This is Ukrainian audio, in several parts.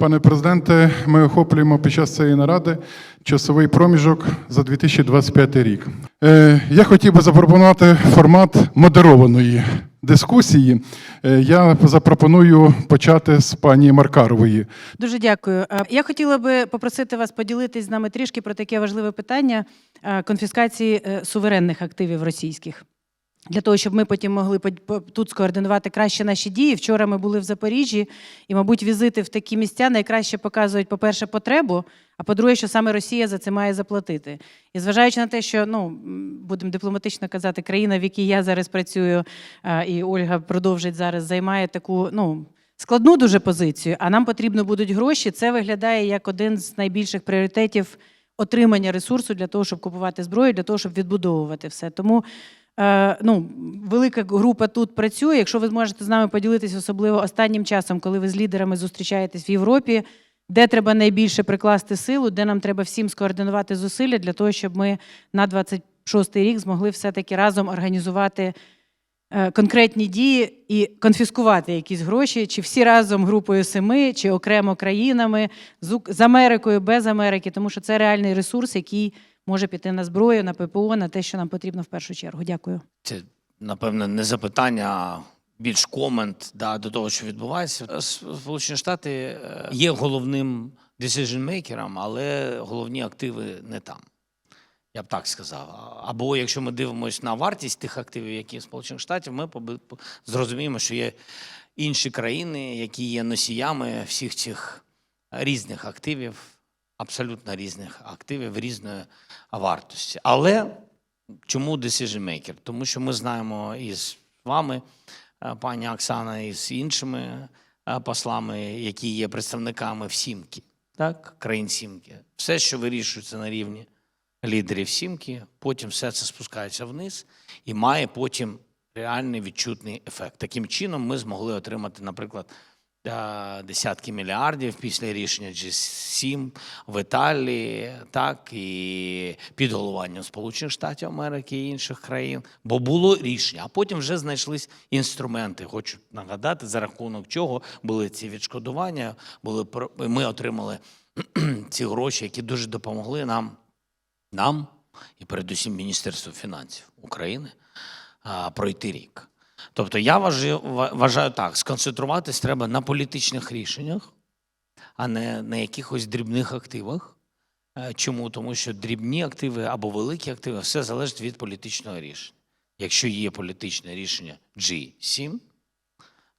Пане президенте, ми охоплюємо під час цієї наради часовий проміжок за 2025 рік. Е, Я хотів би запропонувати формат модерованої дискусії. Е, Я запропоную почати з пані Маркарової. Дуже дякую. Е, Я хотіла би попросити вас поділитись з нами трішки про таке важливе питання конфіскації суверенних активів російських. Для того, щоб ми потім могли тут скоординувати краще наші дії. Вчора ми були в Запоріжжі, і, мабуть, візити в такі місця найкраще показують, по-перше, потребу, а по-друге, що саме Росія за це має заплатити. І зважаючи на те, що ну будемо дипломатично казати, країна, в якій я зараз працюю, е, і Ольга продовжить зараз займає таку ну складну дуже позицію, а нам потрібно будуть гроші. Це виглядає як один з найбільших пріоритетів отримання ресурсу для того, щоб купувати зброю, для того, щоб відбудовувати все. Тому ну, велика група тут працює. Якщо ви зможете з нами поділитися, особливо останнім часом, коли ви з лідерами зустрічаєтесь в Європі, де треба найбільше прикласти силу, де нам треба всім скоординувати зусилля для того, щоб ми на 26-й рік змогли все-таки разом організувати е, конкретні дії і конфіскувати якісь гроші, чи всі разом групою семи, чи окремо країнами, з Америкою, без Америки, тому що це реальний ресурс, який може піти на зброю, на ППО, на те, що нам потрібно в першу чергу. Дякую. Це, напевно, не запитання, а більш комент да, до того, що відбувається. Сполучені Штати е, є головним decision-мейкером, але головні активи не там. Я б так сказав. Або якщо ми дивимося на вартість тих активів, які в Сполучених Штатів, ми зрозуміємо, що є інші країни, які є носіями всіх цих різних активів, абсолютно різних активів різної вартості. Але Чому decision maker? Тому що ми знаємо із вами, е, пані Оксана, і з іншими е, послами, які є представниками в Сімки, так, країн Сімки. Все, що вирішується на рівні лідерів Сімки, потім все це спускається вниз і має потім реальний відчутний ефект. Таким чином, ми змогли отримати, наприклад, десятки мільярдів після рішення G7 в Італії, так і під головуванням Сполучених Штатів Америки і інших країн, бо було рішення. А потім вже знайшлись інструменти. Хочу нагадати, за рахунок чого були ці відшкодування. Були ми отримали ці гроші, які дуже допомогли нам, нам і передусім Міністерству фінансів України пройти рік. Тобто я вважаю, вважаю так: сконцентруватись треба на політичних рішеннях, а не на якихось дрібних активах. Е, Чому? Тому що дрібні активи або великі активи все залежить від політичного рішення. Якщо є політичне рішення G7,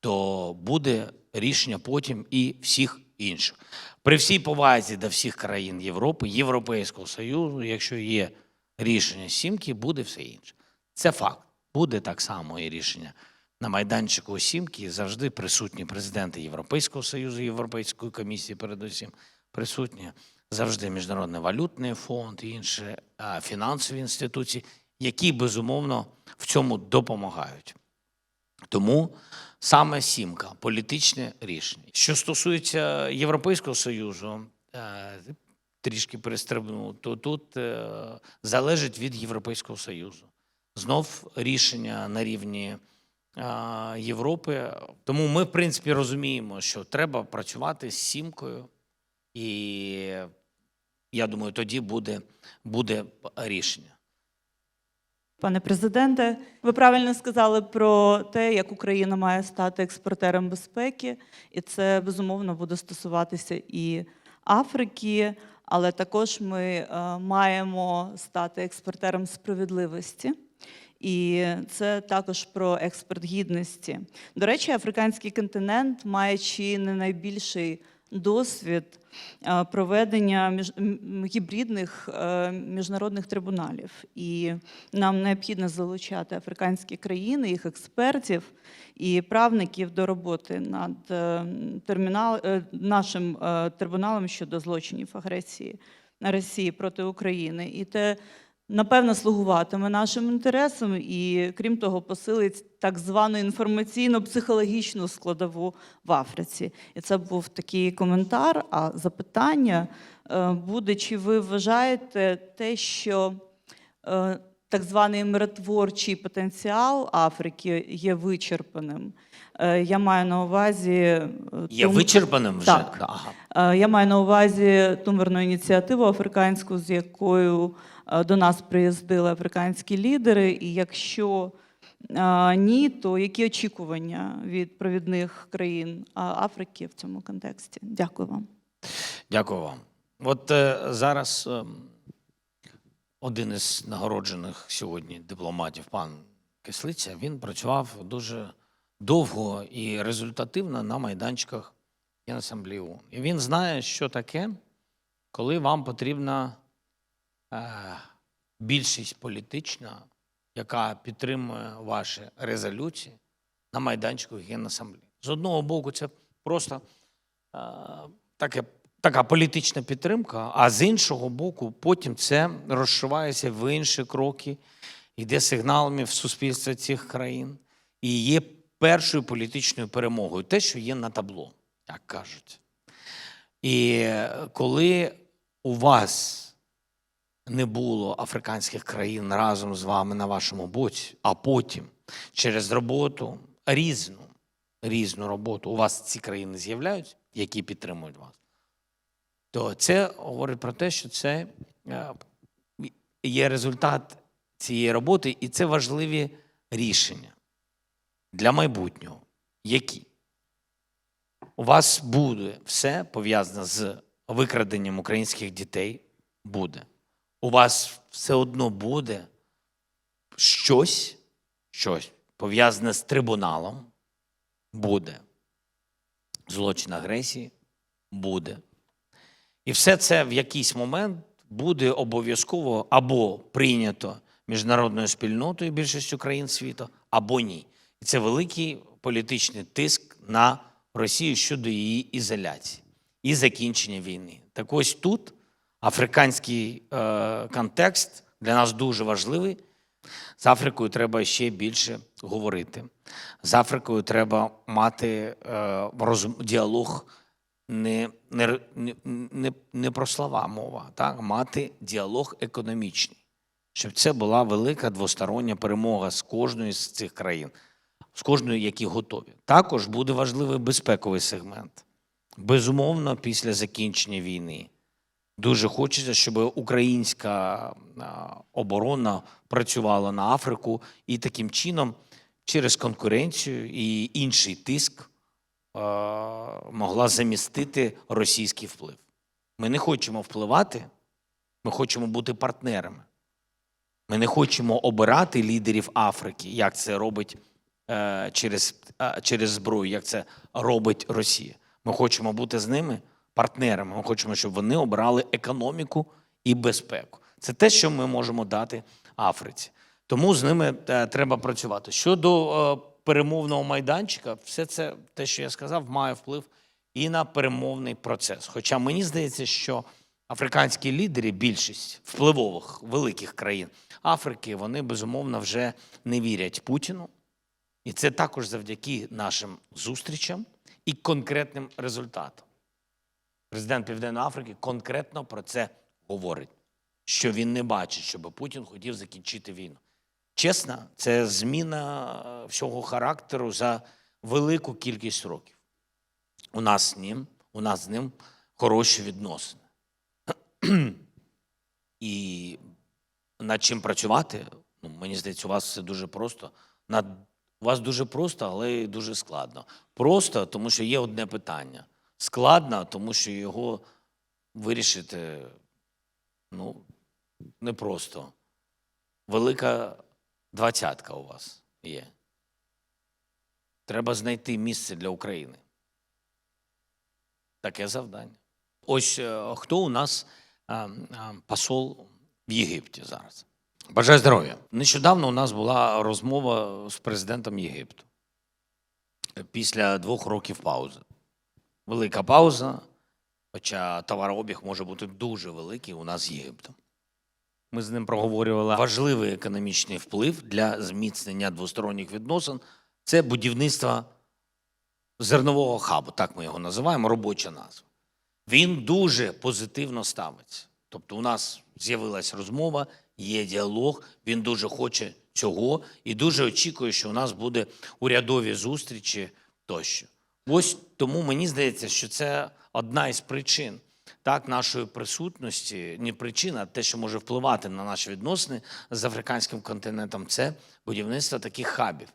то буде рішення потім і всіх інших. При всій повазі до всіх країн Європи, Європейського Союзу, якщо є рішення сімки, буде все інше. Це факт. Буде так само і рішення на майданчику сімки. Завжди присутні президенти Європейського Союзу, Європейської комісії, передусім присутні. Завжди Міжнародний валютний фонд і інші фінансові інституції, які безумовно в цьому допомагають. Тому саме сімка політичне рішення. Що стосується Європейського Союзу, е, трішки перестрибнув, то тут е, залежить від Європейського Союзу. Знов рішення на рівні е, Європи. Тому ми, в принципі, розуміємо, що треба працювати з сімкою, і я думаю, тоді буде, буде рішення. Пане президенте, ви правильно сказали про те, як Україна має стати експортером безпеки, і це безумовно буде стосуватися і Африки, але також ми е, маємо стати експортером справедливості. І це також про експорт гідності. До речі, африканський континент має чи не найбільший досвід е, проведення гібридних е, міжнародних трибуналів. І нам необхідно залучати африканські країни, їх експертів і правників до роботи над е, термінал, нашим трибуналом щодо злочинів агресії Росії проти України. І те напевно слугуватиме нашим інтересам і, крім того, посилить так звану інформаційно-психологічну складову в Африці. І це був такий коментар. А запитання е, буде: чи ви вважаєте те, що е, так званий миротворчий потенціал Африки є вичерпаним. Е, Я маю на увазі е, Є ту- вичерпаним вже? Так. Ага. Е, Я маю на увазі ту мирну ініціативу африканську, з якою до нас приїздили африканські лідери. І якщо ні, то які очікування від провідних країн Африки в цьому контексті? Дякую вам. Дякую вам. От е, зараз е, один із нагороджених сьогодні дипломатів, пан Кислиця, він працював дуже довго і результативно на майданчиках Генасамблеї ООН. І він знає, що таке, коли вам потрібна е, більшість політична, яка підтримує ваші резолюції на майданчику Генасамблеї. З одного боку, це просто е, таке, така політична підтримка, а з іншого боку, потім це розшивається в інші кроки, йде сигналами в суспільство цих країн і є першою політичною перемогою, те, що є на табло, як кажуть. І коли у вас не було африканських країн разом з вами на вашому боці, а потім через роботу різну, різну роботу у вас ці країни з'являються, які підтримують вас, то це говорить про те, що це е, є результат цієї роботи, і це важливі рішення для майбутнього. Які? У вас буде все пов'язане з викраденням українських дітей. Буде. У вас все одно буде щось, щось пов'язане з трибуналом. Буде. Злочин агресії буде. І все це в якийсь момент буде обов'язково або прийнято міжнародною спільнотою більшістю країн світу, або ні. І це великий політичний тиск на Росію щодо її ізоляції і закінчення війни. Так ось тут африканський е, контекст для нас дуже важливий. З Африкою треба ще більше говорити. З Африкою треба мати е, розум, діалог не, не, не, не, про слова мова, так? мати діалог економічний, щоб це була велика двостороння перемога з кожної з цих країн, з кожної, які готові. Також буде важливий безпековий сегмент. Безумовно, після закінчення війни. Дуже хочеться, щоб українська оборона працювала на Африку і таким чином через конкуренцію і інший тиск могла замістити російський вплив. Ми не хочемо впливати, ми хочемо бути партнерами. Ми не хочемо обирати лідерів Африки, як це робить е, через, е, через зброю, як це робить Росія. Ми хочемо бути з ними партнерами. Ми хочемо, щоб вони обирали економіку і безпеку. Це те, що ми можемо дати Африці. Тому з ними е, треба працювати. Щодо е, перемовного майданчика, все це, те, що я сказав, має вплив і на перемовний процес. Хоча мені здається, що африканські лідери, більшість впливових великих країн Африки, вони безумовно вже не вірять Путіну. І це також завдяки нашим зустрічам і конкретним результатам. Президент Південної Африки конкретно про це говорить, що він не бачить, щоб Путін хотів закінчити війну. Чесно, це зміна е, всього характеру за велику кількість років. У нас з ним, у нас з ним хороші відносини. І над чим працювати? Ну, мені здається, у вас все дуже просто. Над, у вас дуже просто, але й дуже складно. Просто, тому що є одне питання. Складно, тому що його вирішити ну, непросто. Велика двадцятка у вас є. Треба знайти місце для України. Таке завдання. Ось е, хто у нас а, а, посол в Єгипті зараз. Бажаю здоров'я. Нещодавно у нас була розмова з президентом Єгипту після двох років паузи. Велика пауза, хоча товарообіг може бути дуже великий у нас з Єгиптом. Ми з ним проговорювали важливий економічний вплив для зміцнення двосторонніх відносин. Це будівництво зернового хабу, так ми його називаємо, робоча назва. Він дуже позитивно ставиться. Тобто, у нас з'явилась розмова, є діалог. Він дуже хоче цього і дуже очікує, що у нас буде урядові зустрічі тощо. Ось тому мені здається, що це одна із причин так, нашої присутності, не причина, а те, що може впливати на наші відносини з африканським континентом, це будівництво таких хабів.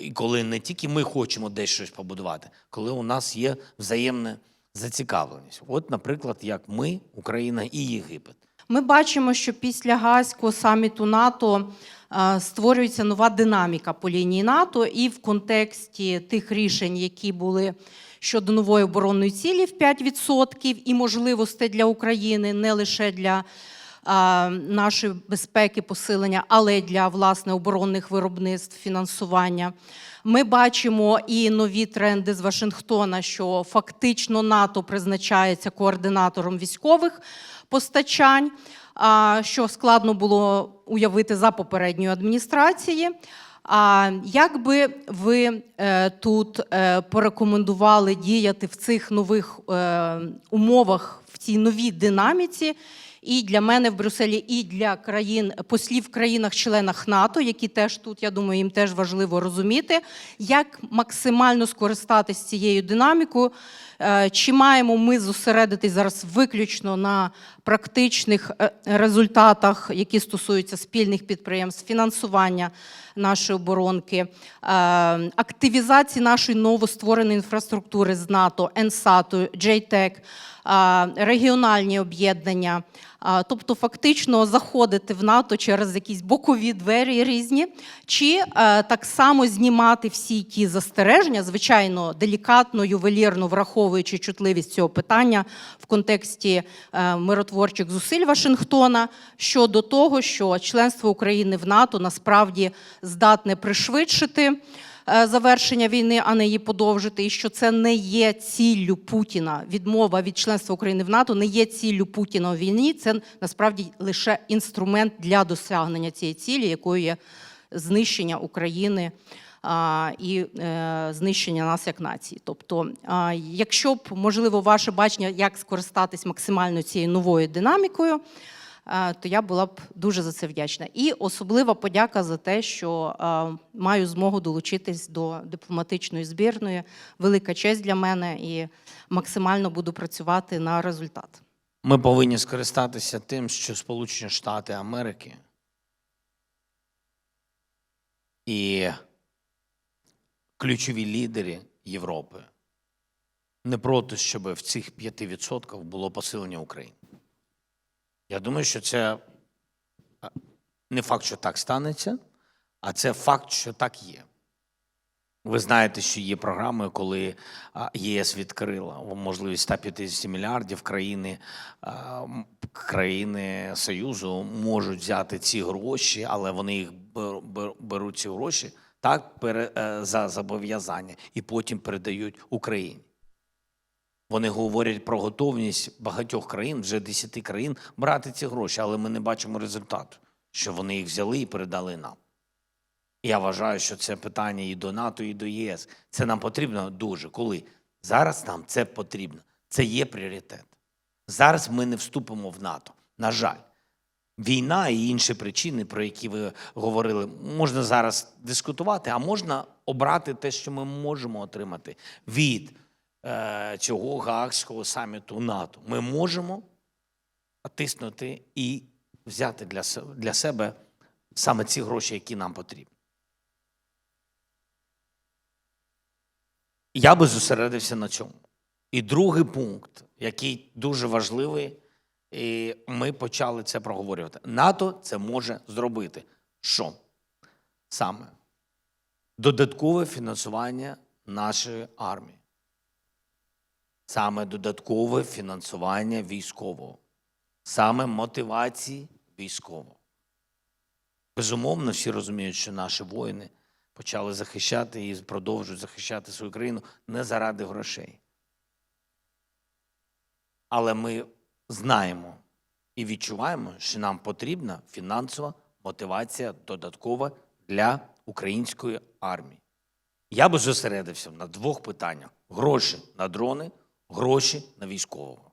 І коли не тільки ми хочемо десь щось побудувати, коли у нас є взаємна зацікавленість. От, наприклад, як ми, Україна і Єгипет. Ми бачимо, що після Гаазького саміту НАТО створюється нова динаміка по лінії НАТО, і в контексті тих рішень, які були щодо нової оборонної цілі в 5% і можливостей для України, не лише для нашої безпеки, посилення, але й для власне оборонних виробництв, фінансування. Ми бачимо і нові тренди з Вашингтона, що фактично НАТО призначається координатором військових постачань, що складно було уявити за попередньої адміністрації. А як би ви е, тут е, порекомендували діяти в цих нових е, умовах, в цій новій динаміці? І для мене в Брюсселі, і для країн послів в країнах-членах НАТО, які теж тут, я думаю, їм теж важливо розуміти, як максимально скористатися цією динамікою. Е, Чи маємо ми зосередитись зараз виключно на практичних е, результатах, які стосуються спільних підприємств, фінансування нашої оборонки, е, активізації нашої новоствореної інфраструктури з НАТО, ЕНСАТу, JTEC, регіональні об'єднання, тобто фактично заходити в НАТО через якісь бокові двері різні, чи е, так само знімати всі ті застереження, звичайно, делікатно, ювелірно враховуючи чутливість цього питання в контексті е, миротворчих зусиль Вашингтона щодо того, що членство України в НАТО насправді здатне пришвидшити завершення війни, а не її подовжити, і що це не є ціллю Путіна. Відмова від членства України в НАТО не є ціллю Путіна у війні. Це насправді лише інструмент для досягнення цієї цілі, якою є знищення України. І е, знищення нас як нації. Тобто, якщо б можливо ваше бачення, як скористатись максимально цією новою динамікою, е, то я була б дуже за це вдячна. І особлива подяка за те, що е, маю змогу долучитись до дипломатичної збірної. Велика честь для мене і максимально буду працювати на результат. Ми повинні скористатися тим, що Сполучені Штати Америки і ключові лідери Європи не проти, щоб в цих 5% було посилення України. Я думаю, що це не факт, що так станеться, а це факт, що так є. Ви знаєте, що є програми, коли ЄС відкрила можливість 150 мільярдів країни, країни Союзу можуть взяти ці гроші, але вони їх бер- бер- беруть ці гроші так е, за зобов'язання і потім передають Україні. Вони говорять про готовність багатьох країн, вже 10 країн, брати ці гроші, але ми не бачимо результату, що вони їх взяли і передали нам. Я вважаю, що це питання і до НАТО, і до ЄС. Це нам потрібно дуже. Коли? Зараз нам це потрібно. Це є пріоритет. Зараз ми не вступимо в НАТО. На жаль, війна і інші причини, про які ви говорили, можна зараз дискутувати, а можна обрати те, що ми можемо отримати від цього Гаагського саміту НАТО. Ми можемо тиснути і взяти для, для себе саме ці гроші, які нам потрібні. Я би зосередився на цьому. І другий пункт, який дуже важливий, і ми почали це проговорювати. НАТО це може зробити. Що? Саме додаткове фінансування нашої армії. Саме додаткове фінансування військового, саме мотивації військового. Безумовно, всі розуміють, що наші воїни почали захищати і продовжують захищати свою країну не заради грошей. Але ми знаємо і відчуваємо, що нам потрібна фінансова мотивація додаткова для української армії. Я би зосередився на двох питаннях: гроші на дрони, гроші на військового.